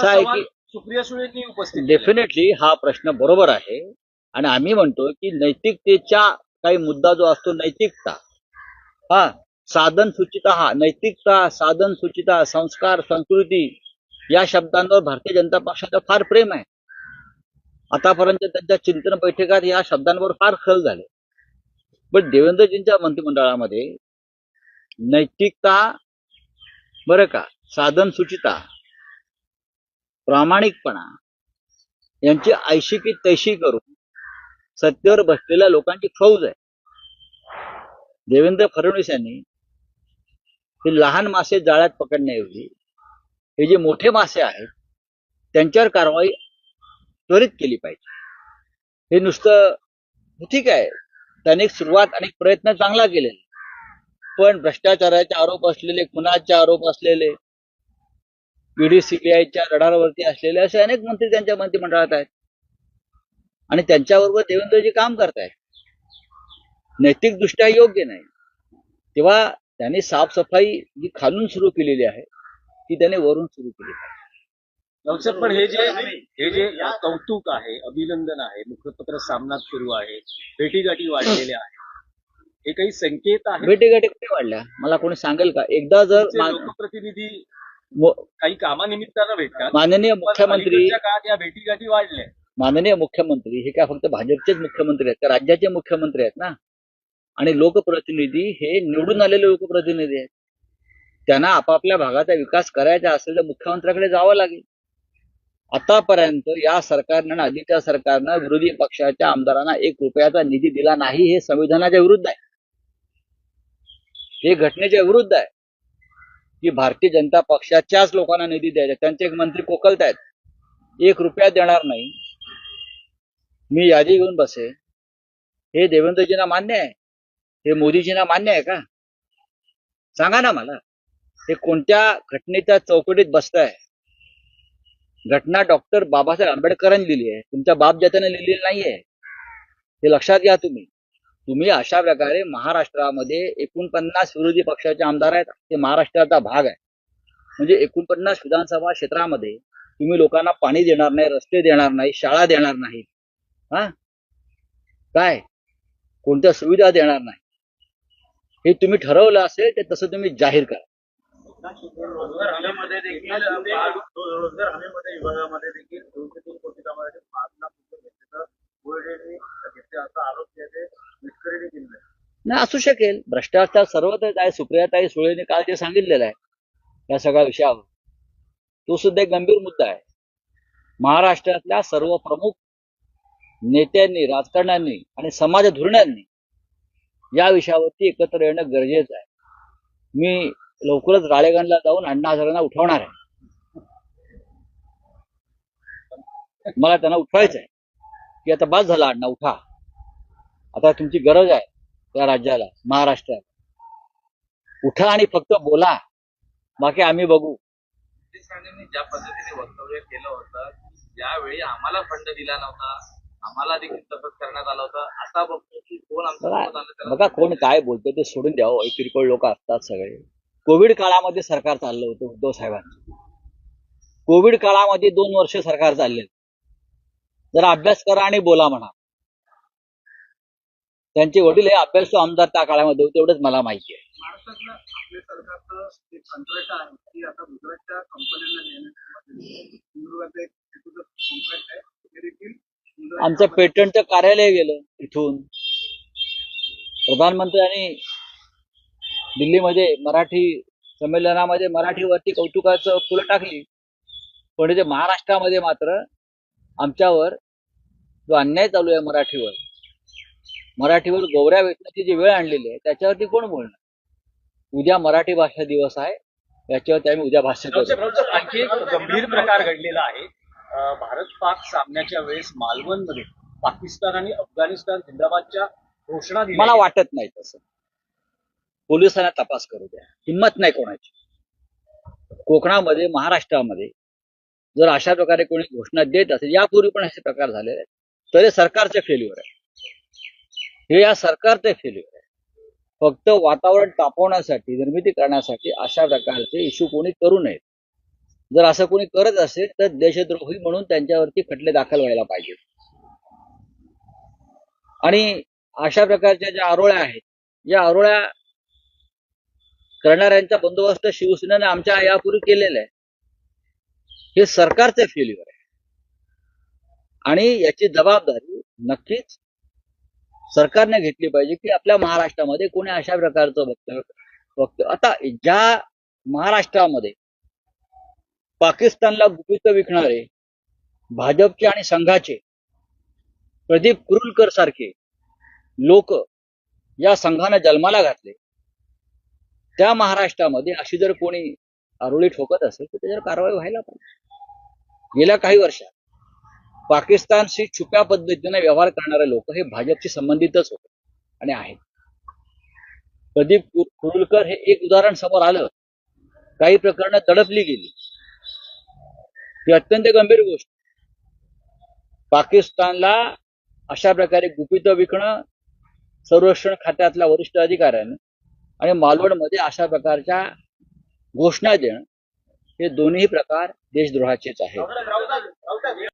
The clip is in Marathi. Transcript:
असं आहे की सुप्रिया सुळेंनी उपस्थित. डेफिनेटली हा प्रश्न बरोबर आहे. आणि आम्ही म्हणतो की नैतिकतेच्या काही मुद्दा जो असतो नैतिकता. हा साधन सुचिता हा नैतिकता साधन सुचिता संस्कार संस्कृती या शब्दांवर भारतीय जनता पक्षाचं फार प्रेम आहे. आतापर्यंत त्यांच्या चिंतन बैठकात या शब्दांवर फार खल झाले. पण देवेंद्रजींच्या मंत्रिमंडळामध्ये नैतिकता बरं का साधन सुचिता प्रामाणिकपणा यांची ऐशी की तैशी करून सत्तेवर बसलेल्या लोकांची फौज आहे. देवेंद्र फडणवीस यांनी हे लहान मासे जाळ्यात पकडण्याऐवजी हे जे मोठे मासे आहेत त्यांच्यावर कारवाई त्वरित केली पाहिजे. हे नुसतं ठीक आहे त्याने सुरुवात आणि प्रयत्न चांगला केलेला पण भ्रष्टाचाराचे आरोप असलेले खुनाचे आरोप असलेले ईडी सीबीआयच्या रडारवरती असलेले असे अनेक मंत्री त्यांच्या मंत्रिमंडळात आहेत. आणि त्यांच्याबरोबर देवेंद्रजी काम करतायत. नैतिक दृष्ट्या योग्य नाही. तेव्हा त्यांनी साफसफाई जी खालून सुरू केलेली आहे ती त्याने वरून सुरू केली. नवसर पण हे जे हे जे कौतुक आहे अभिनंदन आहे मुखपत्र सामनात सुरू आहे भेटीगाठी वाढलेल्या आहेत हे काही संकेत आहे भेटीगाठी कुठे वाढल्या? मला कोणी सांगेल का? एकदा जर लोकप्रतिनिधी काही कामानिमित्तानं भेटतात माननीय मुख्यमंत्री काळात या भेटीगाठी वाढल्या? माननीय मुख्यमंत्री हे काय फक्त भाजपचेच मुख्यमंत्री आहेत का? राज्याचे मुख्यमंत्री आहेत ना? आणि लोकप्रतिनिधी हे निवडून आलेले लोकप्रतिनिधी आहेत. त्यांना आपापल्या भागाचा विकास करायचा असेल तर मुख्यमंत्र्याकडे जावं लागेल. आतापर्यंत या सरकारनं आणि आधीच्या सरकारनं विरोधी पक्षाच्या आमदारांना एक रुपयाचा निधी दिला नाही हे संविधानाच्या विरुद्ध आहे. हे घटनेच्या विरुद्ध आहे. की भारतीय जनता पक्षाच्याच लोकांना निधी द्यायचा त्यांचे एक मंत्री कोकलत आहेत. एक रुपया देणार नाही. मी यादी घेऊन बसे. हे देवेंद्रजींना मान्य आहे. हे मोदीजींना मान्य आहे का? सांगा ना मला. हे कोणत्या घटनेच्या चौकटीत बसताय? घटना डॉक्टर बाबासाहेब आंबेडकरांनी लिहिली आहे. तुमच्या बाप ज्याच्याने लिहिलेली नाहीये. हे लक्षात घ्या तुम्ही. तुम्ही अशा प्रकारे महाराष्ट्रामध्ये एकोणपन्नास विरोधी पक्षाचे आमदार आहेत. ते महाराष्ट्राचा भाग आहे. म्हणजे एकोणपन्नास विधानसभा क्षेत्रामध्ये तुम्ही लोकांना पाणी देणार नाही रस्ते देणार नाही शाळा देणार नाही. हा? काय? कोणत्या सुविधा देणार नाही. हे तुम्ही ठरवलं असेल तर तसं तुम्ही जाहीर करा. रोजगार हमीमध्ये देखील रोजगार हमीमध्ये विभागामध्ये देखील दोनशे तीन कोटी कामासाठी पाच लाख रुपये घेतले तर गोल्डेने घेतले असा आरोप जे आहे ते मिटकरीने केलेला आहे नाही असू शकेल. भ्रष्टाचार सर्वत्रच आहे. सुप्रियाताई सुळेने काल जे सांगितलेलं आहे या सगळ्या विषयावर. तो सुद्धा एक गंभीर मुद्दा आहे. महाराष्ट्रातल्या सर्व प्रमुख नेत्यांनी राजकारण्यांनी आणि समाज धोरणांनी या विषयावरती एकत्र येणं गरजेचं आहे. मी लवकरच राळेगणला जाऊन अण्णा हजारांना उठवणार आहे. मला त्यांना उठवायचं आहे. की आता बाद झाला अण्णा उठा. आता तुमची गरज आहे. त्या राज्याला महाराष्ट्रात उठा आणि फक्त बोला. बाकी आम्ही बघू. ज्या पद्धतीने वक्तव्य केलं होतं ज्यावेळी आम्हाला फंड दिला नव्हता आम्हाला देखील तसंच करण्यात आलं होतं आता बघतो की कोण आलं बघा कोण काय बोलतो ते सोडून द्यावं एक किरकोळ लोक असतात सगळे. कोविड काळामध्ये सरकार चाललं होतं उद्धव साहेबांचं. कोविड काळामध्ये दोन वर्ष सरकार चालले जरा अभ्यास करा आणि बोला म्हणा. त्यांचे वडील हे अभ्यासू आमदार त्या काळामध्ये होते एवढंच मला माहिती आहे. आमचं पेटंटचं कार्यालय गेलं इथून. प्रधानमंत्र्यांनी दिल्लीमध्ये मराठी संमेलनामध्ये मराठीवरती कौतुकाचं फुलं टाकली. पण इथे महाराष्ट्रामध्ये मात्र आमच्यावर जो अन्याय चालू आहे मराठीवर मराठीवर गोवऱ्या वेचण्याची जी वेळ आणलेली आहे त्याच्यावरती कोण बोलणार? उद्या मराठी भाषा दिवस आहे याच्यावरती आम्ही उद्या भाष्य करू. आणखी एक गंभीर प्रकार घडलेला आहे. भारत पाक सामन्याच्या वेळेस मालवणमध्ये पाकिस्तान आणि अफगाणिस्तान जिंदाबादच्या घोषणा मला वाटत नाही तसं. पोलिसांना तपास करू द्या. हिंमत नाही कोणाची. कोकणामध्ये महाराष्ट्रामध्ये जर अशा प्रकारे कोणी घोषणा देत असेल यापूर्वी पण असे प्रकार झालेले आहेत. तर हे सरकारचे फेल्युअर आहे. हे या सरकारचे फेल्युअर आहे. फक्त वातावरण तापवण्यासाठी निर्मिती करण्यासाठी अशा प्रकारचे इश्यू कोणी करू नयेत. जर असं कोणी करत असेल तर देशद्रोही म्हणून त्यांच्यावरती खटले दाखल व्हायला पाहिजे. आणि अशा प्रकारच्या ज्या आरोळ्या आहेत या आरोळ्या करणाऱ्यांचा बंदोबस्त शिवसेनेने आमच्या यापूर्वी केलेला आहे. हे सरकारचे फेल्युअर आहे. आणि याची जबाबदारी नक्कीच सरकारने घेतली पाहिजे की आपल्या महाराष्ट्रामध्ये कोणी अशा प्रकारचं वक्तव्य वक्तव्य आता ज्या महाराष्ट्रामध्ये पाकिस्तानला गुपित विकणारे भाजपचे आणि संघाचे प्रदीप कुरुलकर सारखे लोक या संघाने जन्माला घातले त्या महाराष्ट्रामध्ये अशी जर कोणी आरोळी ठोकत असेल तर त्याच्यावर कारवाई व्हायला पाहिजे. गेल्या काही वर्षात पाकिस्तानशी छुप्या पद्धतीने व्यवहार करणारे लोक हे भाजपशी संबंधितच होते आणि आहेत. प्रदीप कुरुलकर हे एक उदाहरण समोर आलं. काही प्रकरणं तडपली गेली. ही अत्यंत गंभीर गोष्ट. पाकिस्तानला अशा प्रकारे गुपित विकणं संरक्षण खात्यातल्या वरिष्ठ अधिकाऱ्यानं आणि मालवणमध्ये अशा प्रकारच्या घोषणा देणं हे दोन्ही प्रकार देशद्रोहाचेच आहेत.